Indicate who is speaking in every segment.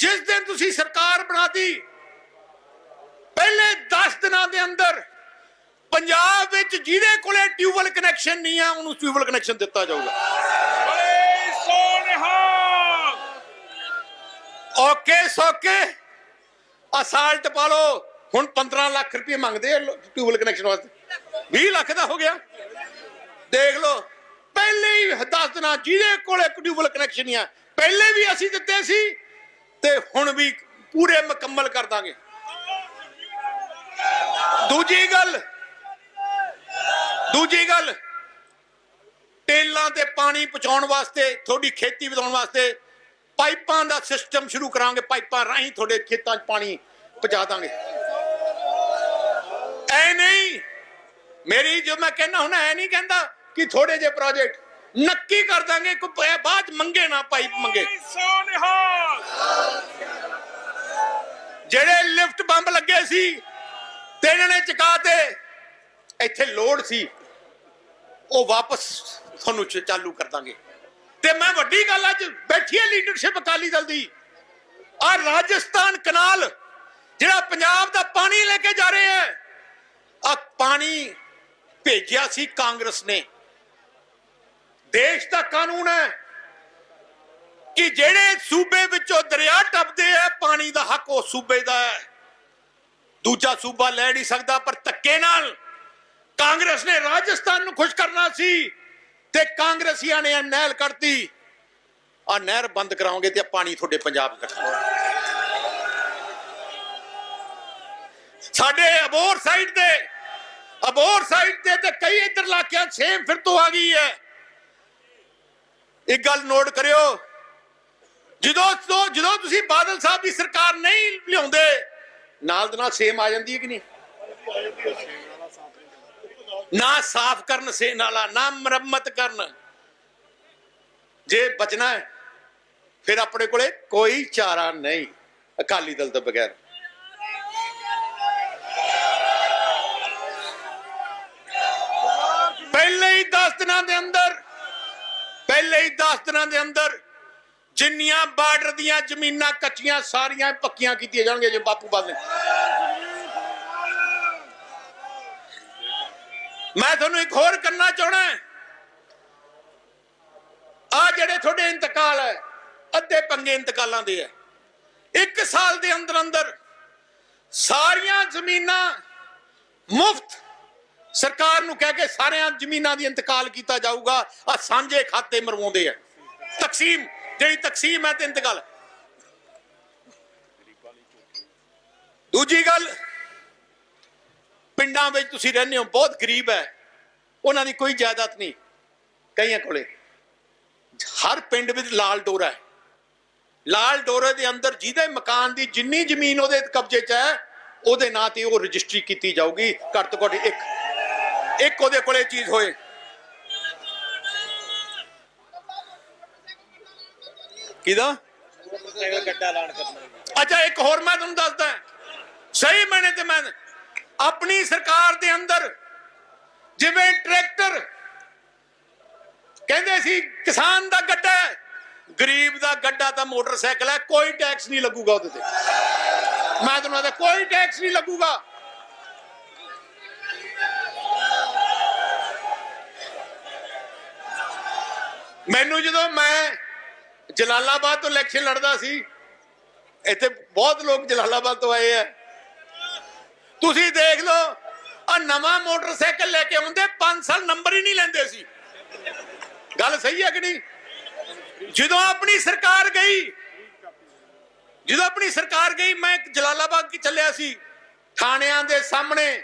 Speaker 1: ਜਿਸ ਦਿਨ ਤੁਸੀਂ ਸਰਕਾਰ ਬਣਾਤੀ ਪਹਿਲੇ 10 ਦਿਨਾਂ ਦੇ ਅੰਦਰ ਪੰਜਾਬ ਵਿੱਚ ਜਿਹਦੇ ਕੋਲੇ ਟਿਊਬਲ ਕਨੈਕਸ਼ਨ ਨਹੀਂ ਆ ਉਹਨੂੰ ਟਿਊਬਲ ਕਨੈਕਸ਼ਨ ਦਿੱਤਾ ਜਾਊਗਾ। ਓਕੇ ਸੋਕੇ। ਅਸਾਲਟ ਪਾ ਲਓ। ਹੁਣ 15 ਲੱਖ ਰੁਪਏ ਮੰਗਦੇ ਆ ਟਿਊਬਲ ਕਨੈਕਸ਼ਨ ਵਾਸਤੇ। 20 ਲੱਖ ਦਾ ਹੋ ਗਿਆ। ਦੇਖ ਲਓ ਪਹਿਲੇ ਹੀ 10 ਦਿਨਾਂ ਜਿਹਦੇ ਕੋਲੇ ਟਿਊਬਲ ਕਨੈਕਸ਼ਨ ਨਹੀਂ ਆ ਪਹਿਲੇ ਵੀ ਅਸੀਂ ਦਿੱਤੇ ਸੀ। ਤੇ ਹੁਣ ਵੀ ਪੂਰੇ ਮੁਕੰਮਲ ਕਰ ਦਾਂਗੇ। ਦੂਜੀ ਗੱਲ ਦੂਜੀ ਗੱਲ, ਟੇਲਾਂ ਤੇ ਪਾਣੀ ਪਹੁੰਚਾਉਣ ਵਾਸਤੇ, ਤੁਹਾਡੀ ਖੇਤੀ ਵਧਾਉਣ ਵਾਸਤੇ ਪਾਈਪਾਂ ਦਾ ਸਿਸਟਮ ਸ਼ੁਰੂ ਕਰਾਂਗੇ। ਪਾਈਪਾਂ ਰਾਹੀਂ ਤੁਹਾਡੇ ਖੇਤਾਂ 'ਚ ਪਾਣੀ ਪਹੁੰਚਾ ਦਾਂਗੇ। ਐ ਨਹੀਂ, ਮੇਰੀ ਜੋ ਮੈਂ ਕਹਿੰਦਾ ਹੁਣ ਐ ਨਹੀਂ ਕਹਿੰਦਾ ਕਿ ਥੋੜੇ ਜਿਹੇ ਪ੍ਰੋਜੈਕਟ ਨੱਕੀ ਕਰ ਦਾਂਗੇ ਕੋਈ ਬਾਅਦ ਮੰਗੇ ਨਾ ਪਾਈਪ ਮੰਗੇ। ਜਿਹੜੇ ਲਿਫਟ ਬੰਬ ਲੱਗੇ ਸੀ ਤੇ ਇਹਨਾਂ ਨੇ ਚਕਾਤੇ ਇੱਥੇ ਲੋਡ ਸੀ ਉਹ ਵਾਪਸ ਤੁਹਾਨੂੰ ਚਾਲੂ ਕਰ ਦਾਂਗੇ। ਤੇ ਮੈਂ ਵੱਡੀ ਗੱਲ ਅੱਜ ਬੈਠੀ ਹੈ ਲੀਡਰਸ਼ਿਪ ਅਕਾਲੀ ਦਲ ਦੀ। ਆ ਰਾਜਸਥਾਨ ਕਨਾਲ ਜਿਹੜਾ ਪੰਜਾਬ ਦਾ ਪਾਣੀ ਲੈ ਕੇ ਜਾ ਰਹੇ ਹੈ ਆ ਪਾਣੀ ਭੇਜਿਆ ਸੀ ਕਾਂਗਰਸ ਨੇ। ਦੇਸ਼ ਦਾ ਕਾਨੂੰਨ ਹੈ ਕਿ ਜਿਹੜੇ ਸੂਬੇ ਵਿੱਚੋਂ ਦਰਿਆ ਟੱਪਦੇ ਆ, ਪਾਣੀ ਦਾ ਹੱਕ ਉਹ ਸੂਬੇ ਦਾ ਹੈ। ਦੂਜਾ ਸੂਬਾ ਲੈ ਨਹੀਂ ਸਕਦਾ, ਪਰ ਧੱਕੇ ਨਾਲ ਕਾਂਗਰਸ ਨੇ ਰਾਜਸਥਾਨ ਨੂੰ ਖੁਸ਼ ਕਰਨਾ ਸੀ ਤੇ ਕਾਂਗਰਸੀਆਂ ਨੇ ਇਹ ਨਹਿਰ ਕੱਢਤੀ। ਆ ਨਹਿਰ ਬੰਦ ਕਰਾਓਗੇ ਤੇ ਪਾਣੀ ਤੁਹਾਡੇ ਪੰਜਾਬ 'ਚ ਇਕੱਠਾ ਸਾਡੇ ਅਬੋਰ ਸਾਈਡ ਤੇ ਅਬੋਰ ਸਾਈਡ ਤੇ ਤੇ ਕਈ ਇਧਰ ਇਲਾਕਿਆਂ ਸੇਮ ਫਿਰ ਤੋਂ ਆ ਗਈ ਹੈ। ਇੱਕ ਗੱਲ ਨੋਟ ਕਰਿਓ। ਜਦੋਂ ਜਦੋਂ ਤੁਸੀਂ ਬਾਦਲ ਸਾਹਿਬ ਦੀ ਸਰਕਾਰ ਨਹੀਂ ਲਿਆਉਂਦੇ, ਨਾਲ ਦੇ ਨਾਲ ਸੇਮ ਆ ਜਾਂਦੀ ਹੈ ਕਿ ਨਹੀਂ? ਨਾ ਸਾਫ਼ ਕਰਨ, ਸੇ ਨਾਲਾ, ਨਾ ਮੁਰੰਮਤ ਕਰਨ। ਜੇ ਬਚਣਾ ਹੈ, ਫਿਰ ਆਪਣੇ ਕੋਲੇ ਕੋਈ ਚਾਰਾ ਨਹੀਂ। ਅਕਾਲੀ ਦਲ ਤੋਂ ਬਗੈਰ ਪਹਿਲੇ ਹੀ 10 ਦਿਨਾਂ ਦੇ ਅੰਦਰ ਲਈ ਹੀ 10 ਦਿਨਾਂ ਦੇ ਅੰਦਰ ਜਿੰਨੀਆਂ ਬਾਰਡਰ ਦੀਆਂ ਜ਼ਮੀਨਾਂ ਕੱਚੀਆਂ ਸਾਰੀਆਂ ਪੱਕੀਆਂ ਕੀਤੀਆਂ ਜਾਣਗੀਆਂ ਜੇ ਬਾਪੂ ਬਾਦ ਮੈਂ ਤੁਹਾਨੂੰ ਇੱਕ ਹੋਰ ਕਰਨਾ ਚਾਹਣਾ ਆ ਜਿਹੜੇ ਤੁਹਾਡੇ ਇੰਤਕਾਲ ਹੈ, ਅੱਧੇ ਪੰਗੇ ਇੰਤਕਾਲਾਂ ਦੇ ਹੈ। ਇੱਕ ਸਾਲ ਦੇ ਅੰਦਰ ਅੰਦਰ ਸਾਰੀਆਂ ਜ਼ਮੀਨਾਂ ਮੁਫਤ ਸਰਕਾਰ ਨੂੰ ਕਹਿ ਕੇ ਸਾਰਿਆਂ ਜ਼ਮੀਨਾਂ ਦੀ ਇੰਤਕਾਲ ਕੀਤਾ ਜਾਊਗਾ। ਆ ਸਾਂਝੇ ਖਾਤੇ ਮਰਵਾਉਂਦੇ ਆ। ਤਕਸੀਮ, ਜਿਹੜੀ ਤਕਸੀਮ ਹੈ ਤੇ ਇੰਤਕਾਲ। ਦੂਜੀ ਗੱਲ, ਪਿੰਡਾਂ ਵਿੱਚ ਤੁਸੀਂ ਰਹਿੰਦੇ ਹੋ, ਬਹੁਤ ਗਰੀਬ ਹੈ। ਉਹਨਾਂ ਦੀ ਕੋਈ ਜਾਇਦਾਦ ਨਹੀਂ, ਕਈਆਂ ਕੋਲੇ। ਹਰ ਪਿੰਡ ਵਿੱਚ ਲਾਲ ਡੋਰਾ ਹੈ। ਲਾਲ ਡੋਰੇ ਦੇ ਅੰਦਰ ਜਿਹਦੇ ਮਕਾਨ ਦੀ ਜਿੰਨੀ ਜ਼ਮੀਨ ਉਹਦੇ ਕਬਜ਼ੇ 'ਚ ਹੈ, ਉਹਦੇ ਨਾਂ ਤੇ ਉਹ ਰਜਿਸਟਰੀ ਕੀਤੀ ਜਾਊਗੀ। ਘੱਟ ਤੋਂ ਘੱਟ ਇੱਕ ਇੱਕ ਉਹਦੇ ਕੋਲੇ ਚੀਜ਼ ਹੋਏ। ਕਿਹਦਾ?
Speaker 2: ਗੱਡਾ ਐਲਾਨ ਕਰਨਾ
Speaker 1: ਅੱਛਾ, ਇੱਕ ਹੋਰ ਮੈਂ ਤੁਹਾਨੂੰ ਦੱਸਦਾ। ਸਹੀ ਮੈਨੇ ਤੇ ਮੈਂ ਆਪਣੀ ਸਰਕਾਰ ਦੇ ਅੰਦਰ ਜਿਵੇਂ ਟਰੈਕਟਰ ਕਹਿੰਦੇ ਸੀ, ਕਿਸਾਨ ਦਾ ਗੱਡਾ ਗਰੀਬ ਦਾ ਗੱਡਾ ਤਾਂ ਮੋਟਰਸਾਈਕਲ ਹੈ, ਕੋਈ ਟੈਕਸ ਨਹੀਂ ਲੱਗੂਗਾ ਉਹਦੇ ਤੇ। ਮੈਂ ਤੁਹਾਨੂੰ ਦੱਸਦਾ, ਕੋਈ ਟੈਕਸ ਨਹੀਂ ਲੱਗੂਗਾ। ਮੈਨੂੰ ਜਦੋਂ ਮੈਂ ਜਲਾਲਾਬਾਦ ਤੋਂ ਇਲੈਕਸ਼ਨ ਲੜਦਾ ਸੀ, ਇੱਥੇ ਬਹੁਤ ਲੋਕ ਜਲਾਲਾਬਾਦ ਤੋਂ ਆਏ ਆ। ਤੁਸੀਂ ਦੇਖ ਲਓ ਆ ਨਵਾਂ ਮੋਟਰਸਾਈਕਲ ਲੈ ਕੇ ਆਉਂਦੇ 5 ਸਾਲ ਨੰਬਰ ਹੀ ਨਹੀਂ ਲੈਂਦੇ ਸੀ। ਗੱਲ ਸਹੀ ਹੈ ਕਿ ਨਹੀਂ? ਜਦੋਂ ਆਪਣੀ ਸਰਕਾਰ ਗਈ, ਜਦੋਂ ਆਪਣੀ ਸਰਕਾਰ ਗਈ, ਮੈਂ ਜਲਾਲਾਬਾਦ ਕੀ ਚੱਲਿਆ ਸੀ। ਥਾਣਿਆਂ ਦੇ ਸਾਹਮਣੇ,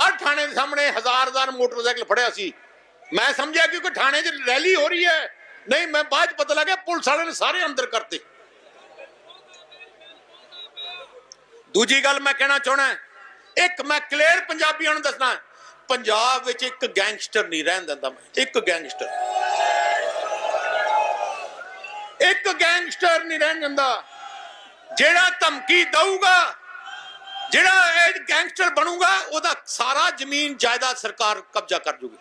Speaker 1: ਹਰ ਥਾਣੇ ਦੇ ਸਾਹਮਣੇ ਹਜ਼ਾਰ ਹਜ਼ਾਰ ਮੋਟਰਸਾਈਕਲ ਫੜਿਆ ਸੀ। ਮੈਂ ਸਮਝਿਆ ਕਿ ਕੋਈ ਥਾਣੇ 'ਚ ਰੈਲੀ ਹੋ ਰਹੀ ਹੈ। ਨਹੀਂ, ਮੈਂ ਬਾਅਦ 'ਚ ਪਤਾ ਲੱਗਿਆ, ਪੁਲਿਸ ਵਾਲਿਆਂ ਨੇ ਸਾਰੇ ਅੰਦਰ ਕਰਤੇ। ਦੂਜੀ ਗੱਲ ਮੈਂ ਕਹਿਣਾ ਚਾਹਣਾ ਇੱਕ ਮੈਂ ਕਲੀਅਰ ਪੰਜਾਬੀਆਂ ਨੂੰ ਦੱਸਣਾ ਪੰਜਾਬ ਵਿੱਚ ਇੱਕ ਗੈਂਗਸਟਰ ਨਹੀਂ ਰਹਿਣ ਦਿੰਦਾ ਮੈਂ, ਇੱਕ ਗੈਂਗਸਟਰ। ਇੱਕ ਗੈਂਗਸਟਰ ਨਹੀਂ ਰਹਿਣ ਦਿੰਦਾ, ਜਿਹੜਾ ਧਮਕੀ ਦਊਗਾ, ਜਿਹੜਾ ਇਹ ਗੈਂਗਸਟਰ ਬਣੂਗਾ, ਉਹਦਾ ਸਾਰਾ ਜ਼ਮੀਨ, ਜਾਇਦਾਦ ਸਰਕਾਰ ਕਬਜ਼ਾ ਕਰ ਜੂਗੀ।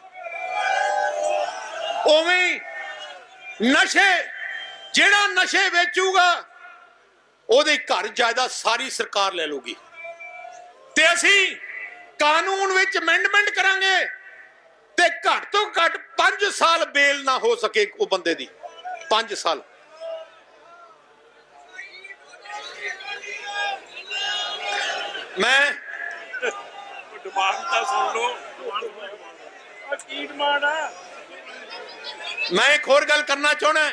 Speaker 1: ਉਵੇਂ ਨਸ਼ੇ, ਜਿਹੜਾ ਨਸ਼ੇ ਵੇਚੂਗਾ, ਉਹਦੇ ਘਰ ਜਾਇਦਾਦ ਸਾਰੀ ਸਰਕਾਰ ਲੈ ਲੂਗੀ ਤੇ ਅਸੀਂ ਕਾਨੂੰਨ ਵਿੱਚ ਅਮੈਂਡਮੈਂਟ ਕਰਾਂਗੇ ਤੇ ਘੱਟ ਤੋਂ ਘੱਟ 5 ਸਾਲ ਬੇਲ ਨਾ ਹੋ ਸਕੇ ਉਹ ਬੰਦੇ ਦੀ। 5 ਸਾਲ। ਮੈਂ
Speaker 2: ਡਿਮਾਂਡ ਤਾਂ ਸੁਣ ਲਓ। ਕੀ ਡਿਮਾਂਡ ਆ?
Speaker 1: ਮੈਂ ਇੱਕ ਹੋਰ ਗੱਲ ਕਰਨਾ ਚਾਹਣਾ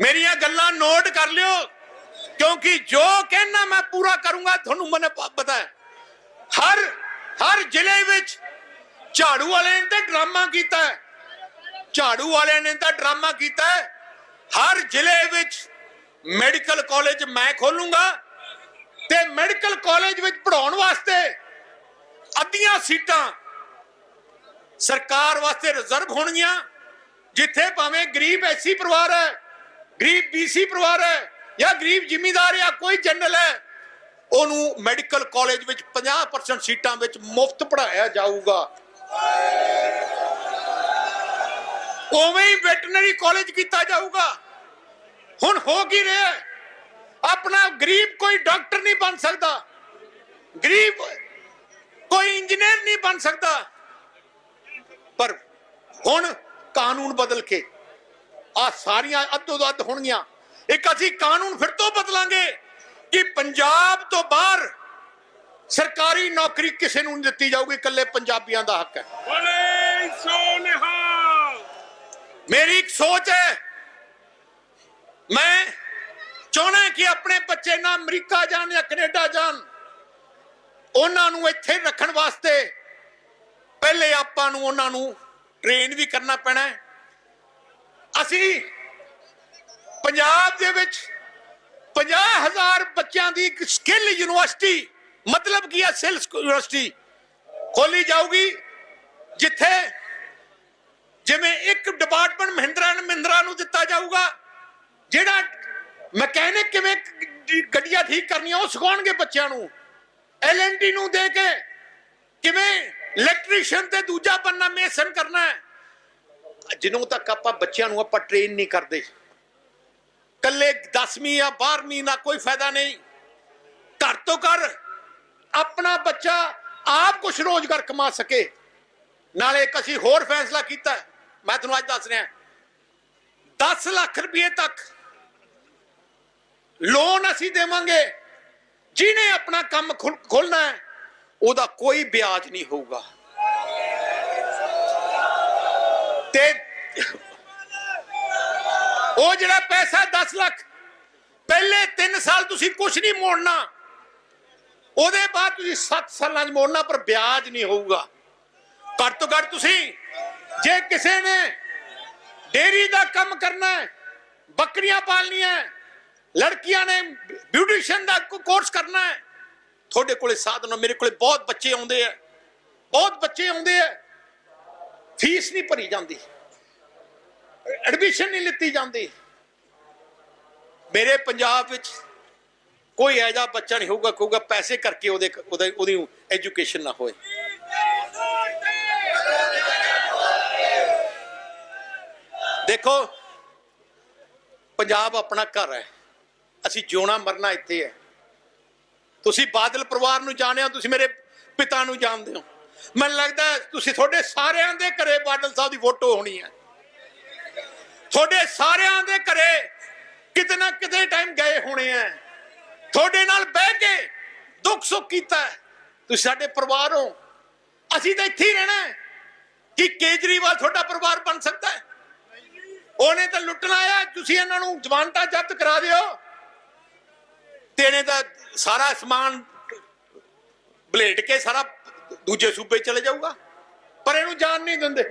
Speaker 1: ਮੇਰੀਆਂ ਗੱਲਾਂ ਨੋਟ ਕਰ ਲਿਓ, ਕਿਉਂਕਿ ਜੋ ਕਹਿਣਾ ਮੈਂ ਪੂਰਾ ਕਰੂੰਗਾ, ਤੁਹਾਨੂੰ ਮੈਨੂੰ ਪਤਾ ਹੈ। ਹਰ ਹਰ ਜ਼ਿਲ੍ਹੇ ਵਿੱਚ ਝਾੜੂ ਵਾਲਿਆਂ ਨੇ ਤਾਂ ਡਰਾਮਾ ਕੀਤਾ ਹੈ। ਝਾੜੂ ਵਾਲਿਆਂ ਨੇ ਤਾਂ ਡਰਾਮਾ ਕੀਤਾ ਹੈ। ਹਰ ਜ਼ਿਲ੍ਹੇ ਵਿੱਚ ਮੈਡੀਕਲ ਕਾਲਜ ਮੈਂ ਖੋਲੂੰਗਾ ਤੇ ਮੈਡੀਕਲ ਕਾਲਜ ਵਿੱਚ ਪੜਾਉਣ ਵਾਸਤੇ ਅੱਧੀਆਂ ਸੀਟਾਂ ਸਰਕਾਰ ਵਾਸਤੇ ਰਿਜ਼ਰਵ ਹੋਣਗੀਆਂ। ਜਿੱਥੇ ਭਾਵੇਂ ਗਰੀਬ ਐਸੀ ਪਰਿਵਾਰ ਹੈ, ਗਰੀਬ ਬੀਸੀ ਪਰਿਵਾਰ ਹੈ ਜਾਂ ਗਰੀਬ ਜ਼ਿਮੀਂਦਾਰ ਜਾਂ ਕੋਈ ਜਨਰਲ ਹੈ, ਉਹਨੂੰ ਮੈਡੀਕਲ ਕਾਲਜ ਵਿੱਚ 50% ਸੀਟਾਂ ਵਿੱਚ ਮੁਫਤ ਪੜਾਇਆ ਜਾਊਗਾ। ਉਵੇਂ ਹੀ ਵੈਟਰਨਰੀ ਕਾਲਜ ਕੀਤਾ ਜਾਊਗਾ। ਹੁਣ ਹੋ ਕੀ ਰਿਹਾ ਆਪਣਾ ਗਰੀਬ ਕੋਈ ਡਾਕਟਰ ਨਹੀਂ ਬਣ ਸਕਦਾ। ਗਰੀਬ ਕੋਈ ਇੰਜੀਨੀਅਰ ਨਹੀਂ ਬਣ ਸਕਦਾ। ਪਰ ਹੁਣ ਕਾਨੂੰਨ ਬਦਲ ਕੇ। ਆ ਸਾਰੀਆਂ ਅੱਧੋ ਅੱਧ ਹੋਣਗੀਆਂ। ਇੱਕ ਅਸੀਂ ਕਾਨੂੰਨ ਫਿਰ ਤੋਂ ਬਦਲਾਂਗੇ ਕਿ ਪੰਜਾਬ ਤੋਂ ਬਾਹਰ ਸਰਕਾਰੀ ਨੌਕਰੀ ਕਿਸੇ ਨੂੰ ਨਹੀਂ ਦਿੱਤੀ ਜਾਊਗੀ ਇਕੱਲੇ ਪੰਜਾਬੀਆਂ ਦਾ ਹੱਕ ਹੈ।
Speaker 2: ਬੋਲੇ ਸੋ ਨਿਹਾਲ।
Speaker 1: ਮੇਰੀ ਇੱਕ ਸੋਚ ਹੈ। ਮੈਂ ਚਾਹਣਾ ਕਿ ਆਪਣੇ ਬੱਚੇ ਨਾ ਅਮਰੀਕਾ ਜਾਣ ਜਾਂ ਕੈਨੇਡਾ ਜਾਣ। ਉਹਨਾਂ ਨੂੰ ਇੱਥੇ ਰੱਖਣ ਵਾਸਤੇ ਪਹਿਲੇ ਆਪਾਂ ਨੂੰ ਉਹਨਾਂ ਨੂੰ ਟ੍ਰੇਨ ਵੀ ਕਰਨਾ ਪੈਣਾ ਹੈ। ਅਸੀਂ ਪੰਜਾਬ ਦੇ ਵਿੱਚ 50000 ਬੱਚਿਆਂ ਦੀ ਇੱਕ ਸਕਿੱਲ ਯੂਨੀਵਰਸਿਟੀ, ਮਤਲਬ ਕੀ ਹੈ ਸਕਿੱਲ ਯੂਨੀਵਰਸਿਟੀ ਖੋਲੀ ਜਾਊਗੀ, ਜਿੱਥੇ ਜਿਵੇਂ ਇੱਕ ਡਿਪਾਰਟਮੈਂਟ ਮਹਿੰਦਰਾ ਐਂਡ ਮਹਿੰਦਰਾ ਨੂੰ ਦਿੱਤਾ ਜਾਊਗਾ, ਜਿਹੜਾ ਮਕੈਨਿਕ ਕਿਵੇਂ ਗੱਡੀਆਂ ਠੀਕ ਕਰਨੀਆਂ, ਉਹ ਸਿਖਾਉਣਗੇ ਬੱਚਿਆਂ ਨੂੰ। ਐਲਐਨਟੀ ਨੂੰ ਦੇ ਕੇ ਇਲੈਕਟ੍ਰੀਸ਼ੀਅਨ ਤੇ ਦੂਜਾ ਬੰਨਾ ਮੇਸਨ ਕਰਨਾ ਹੈ। ਜਿਨੋਂ ਤੱਕ ਆਪਾਂ ਬੱਚਿਆਂ ਨੂੰ ਆਪਾਂ ਟ੍ਰੇਨ ਨਹੀਂ ਕਰਦੇ। ਕੱਲੇ 10ਵੀਂ ਜਾਂ 12ਵੀਂ ਦਾ ਕੋਈ ਫਾਇਦਾ ਨਹੀਂ। ਘਰ ਤੋਂ ਕਰ ਆਪਣਾ ਬੱਚਾ ਆਪ ਕੁਝ ਰੋਜ਼ਗਾਰ ਕਮਾ ਸਕੇ। ਨਾਲੇ ਇੱਕ ਅਸੀਂ ਹੋਰ ਫੈਸਲਾ ਕੀਤਾ ਮੈਂ ਤੁਹਾਨੂੰ ਅੱਜ ਦੱਸ ਰਿਹਾ। 10 ਲੱਖ ਰੁਪਏ ਤੱਕ ਲੋਨ ਅਸੀਂ ਦੇਵਾਂਗੇ। ਜਿਹਨੇ ਆਪਣਾ ਕੰਮ ਖੋਲਣਾ ਹੈ। ਉਹਦਾ ਕੋਈ ਵਿਆਜ ਨਹੀਂ ਹੋਊਗਾ। ਤੇ ਉਹ ਜਿਹੜਾ ਪੈਸਾ 10 ਲੱਖ ਪਹਿਲੇ 3 ਸਾਲ ਤੁਸੀਂ ਕੁਝ ਨਹੀਂ ਮੋੜਨਾ। ਉਹਦੇ ਬਾਅਦ ਤੁਸੀਂ 7 ਸਾਲਾਂ 'ਚ ਮੋੜਨਾ ਪਰ ਵਿਆਜ ਨਹੀਂ ਹੋਊਗਾ। ਘੱਟ ਤੋਂ ਘੱਟ ਤੁਸੀਂ ਜੇ ਕਿਸੇ ਨੇ ਡੇਰੀ ਦਾ ਕੰਮ ਕਰਨਾ ਹੈ ਬੱਕਰੀਆਂ ਪਾਲਣੀਆਂ ਹੈ, ਲੜਕੀਆਂ ਨੇ ਬਿਊਟੀਸ਼ੀਅਨ ਦਾ ਕੋਰਸ ਕਰਨਾ ਹੈ ਤੁਹਾਡੇ ਕੋਲੇ ਸਾਧਨ ਮੇਰੇ ਕੋਲੇ ਬਹੁਤ ਬੱਚੇ ਆਉਂਦੇ ਆ। ਬਹੁਤ ਬੱਚੇ ਆਉਂਦੇ ਆ। ਫੀਸ ਨਹੀਂ ਭਰੀ ਜਾਂਦੀ। ਐਡਮਿਸ਼ਨ ਨਹੀਂ ਲਿੱਤੀ ਜਾਂਦੀ। ਮੇਰੇ ਪੰਜਾਬ ਵਿੱਚ ਕੋਈ ਐਜਾ ਬੱਚਾ ਨਹੀਂ ਹੋਊਗਾ, ਕਹੂਗਾ ਪੈਸੇ ਕਰਕੇ ਉਹਦੇ ਉਹਦੇ- ਉਹਦੀ ਐਜੂਕੇਸ਼ਨ ਨਾ ਹੋਏ। ਦੇਖੋ, ਪੰਜਾਬ ਆਪਣਾ ਘਰ ਹੈ। ਅਸੀਂ ਜਿਉਣਾ ਮਰਨਾ ਇੱਥੇ ਹੈ। ਤੁਸੀਂ ਬਾਦਲ ਪਰਿਵਾਰ ਨੂੰ ਜਾਣਿਆ ਤੁਸੀਂ ਮੇਰੇ ਪਿਤਾ ਨੂੰ ਜਾਣਦੇ ਹੋ। ਮੈਨੂੰ ਲੱਗਦਾ ਤੁਸੀਂ ਤੁਹਾਡੇ ਸਾਰਿਆਂ ਦੇ ਘਰੇ ਬਾਦਲ ਸਾਹਿਬ ਦੀ ਫੋਟੋ ਹੋਣੀ ਹੈ। ਤੁਹਾਡੇ ਸਾਰਿਆਂ ਦੇ ਘਰੇ ਕਿਤੇ ਨਾ ਕਿਤੇ ਟਾਈਮ ਗਏ ਹੋਣੇ ਆ ਤੁਹਾਡੇ ਨਾਲ ਬਹਿ ਕੇ ਦੁੱਖ ਸੁੱਖ ਕੀਤਾ ਤੁਸੀਂ ਸਾਡੇ ਪਰਿਵਾਰ ਹੋ। ਅਸੀਂ ਤਾਂ ਇੱਥੇ ਹੀ ਰਹਿਣਾ ਕਿ ਕੇਜਰੀਵਾਲ ਤੁਹਾਡਾ ਪਰਿਵਾਰ ਬਣ ਸਕਦਾ ਹੈ? ਉਹਨੇ ਤਾਂ ਲੁੱਟਣਾ ਆਇਆ। ਤੁਸੀਂ ਇਹਨਾਂ ਨੂੰ ਜ਼ਮਾਨਤਾਂ ਜ਼ਬਤ ਕਰਾ ਦਿਓ। ਤੇ ਇਹਨੇ ਤਾਂ ਸਾਰਾ ਸਮਾਨ ਬਲੇਟ ਕੇ ਸਾਰਾ ਦੂਜੇ ਸੂਬੇ ਚਲੇ ਜਾਊਗਾ। ਪਰ ਇਹਨੂੰ ਜਾਣ ਨਹੀਂ ਦਿੰਦੇ।